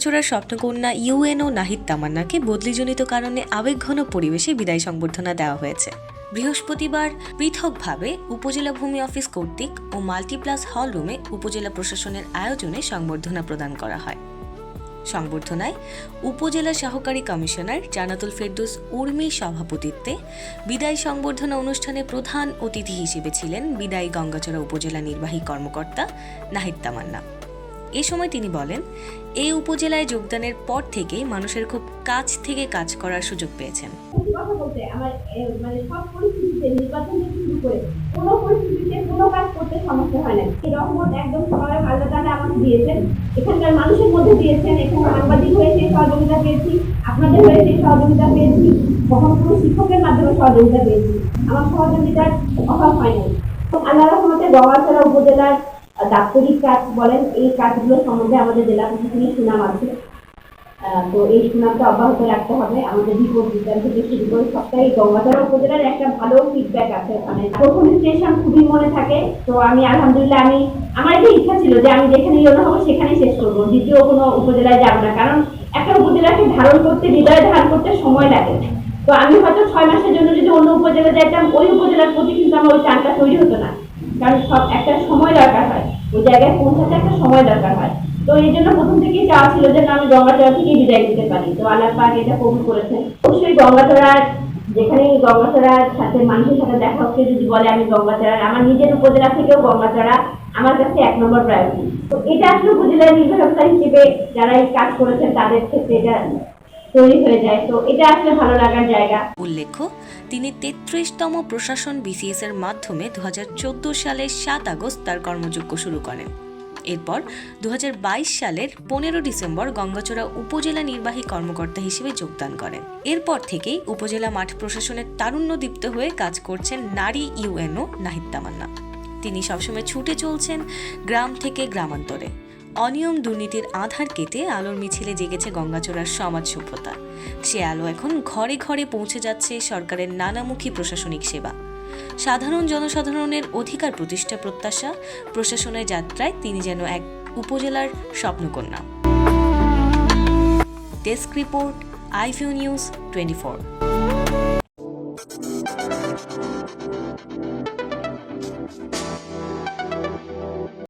গঙ্গাচড়ার স্বপ্নকন্যা UNO Nahid তামান্নাকে বদলিজনিত কারণে আবেগঘন পরিবেশে বিদায় সংবর্ধনা দেওয়া হয়েছে। বৃহস্পতিবার পৃথকভাবে উপজেলা ভূমি অফিস কর্তৃক ও মাল্টিপ্লাস হল রুমে উপজেলা প্রশাসনের আয়োজনে সংবর্ধনা প্রদান করা হয়। সংবর্ধনায় উপজেলা সহকারী কমিশনার জানাতুল ফেরদৌস উর্মির সভাপতিত্বে বিদায় সংবর্ধনা অনুষ্ঠানে প্রধান অতিথি হিসেবে ছিলেন বিদায়ী গঙ্গাচড়া উপজেলা নির্বাহী কর্মকর্তা নাহিদ তামান্না। এ সময় তিনি বলেন, এই উপজেলায় যোগদানের পর থেকেই মানুষের খুব কাছ থেকে কাজ করার সুযোগ পেয়েছেন। আমার মানে নির্বাচন শুরু কোনো আমাকে দিয়েছেন। এখানকার মানুষের মধ্যে দিয়েছেন, এখানে হয়ে সেই সহযোগিতা পেয়েছি হয়ে সেই সহযোগিতা পেয়েছি শিক্ষকের মাধ্যমে সহযোগিতা পেয়েছি। আমার সহযোগিতার অভাব হয় নাই। আল্লাহ রহমতে গঙ্গাচড়া উপজেলার দাপ্তরিক কাজ বলেন, এই কাজগুলো সম্বন্ধে আমাদের জেলা প্রশাসনের সুনাম আছে। তো এই সুনামটা অব্যাহত রাখতে হবে। আমাদের বিপদ বিজ্ঞান থেকে শুরু করে সপ্তাহে গঙ্গাধর উপজেলার একটা ভালো ফিডব্যাক আছে। ওখানে প্রথম স্টেশন খুবই মনে থাকে। তো আমি আলহামদুলিল্লাহ, আমি, আমার একটা ইচ্ছা ছিল যে আমি যেখানে ইয়ে হব সেখানেই শেষ করব। দ্বিতীয় কোনো উপজেলায় যাব না। কারণ একটা উপজেলাকে ধারণ করতে হৃদয়ে ধারণ করতে সময় লাগে। তো আমি হয়তো ছয় মাসের জন্য যদি অন্য উপজেলা যাইতাম, ওই উপজেলার প্রতি কিন্তু আমার ওই টানটা তৈরি হতো না। কারণ সব একটা সময় দরকার হয়। ওই জায়গায় পৌঁছাতে একটা সময় দরকার হয়। তো এই জন্য প্রথম থেকেই চাওয়া ছিল যে আমি গঙ্গাচড়া থেকে বিদায় দিতে পারি। তো আল্লাহ এটা কবুল করেছেন। অবশ্যই গঙ্গাচড়ার যেখানে গঙ্গাচড়ার সাথে মানুষের সাথে দেখা হচ্ছে, যদি বলে আমি গঙ্গাচড়ার আমার নিজের উপজেলা থেকেও গঙ্গাচড়া আমার কাছে এক নম্বর প্রায়োরিটি তো এটা আসলে উপজেলার নির্বাচকতা হিসেবে যারা এই কাজ করেছেন, তাদের ক্ষেত্রে এটা তৈরি হয়ে যায়। উল্লেখ্য, তিনি তেত্রিশতম প্রশাসন বিসিএস এর মাধ্যমে দু সালের সাত আগস্ট তার কর্মযোগ্য শুরু করেন। এরপর দু সালের পনেরো ডিসেম্বর গঙ্গাচড়া উপজেলা নির্বাহী কর্মকর্তা হিসেবে যোগদান করেন। এরপর থেকেই উপজেলা মাঠ প্রশাসনের তারুণ্যদীপ্ত হয়ে কাজ করছেন নারী ইউএনও নাহিদ তামান্না। তিনি সবসময় ছুটে চলছেন গ্রাম থেকে গ্রামান্তরে। অনিয়ম দুর্নীতির আধার কেটে আলোর মিছিলে জেগেছে গঙ্গাচড়ার সমাজ সভ্যতা। সে আলো এখন ঘরে ঘরে পৌঁছে যাচ্ছে সরকারের নানামুখী প্রশাসনিক সেবা। সাধারণ জনসাধারণের অধিকার প্রতিষ্ঠা প্রত্যাশা, প্রশাসনের যাত্রায় তিনি যেন এক উপজেলার স্বপ্নকন্যা। ডেস্ক রিপোর্ট আইফিউ নিউজ টোয়েন্টি ফোর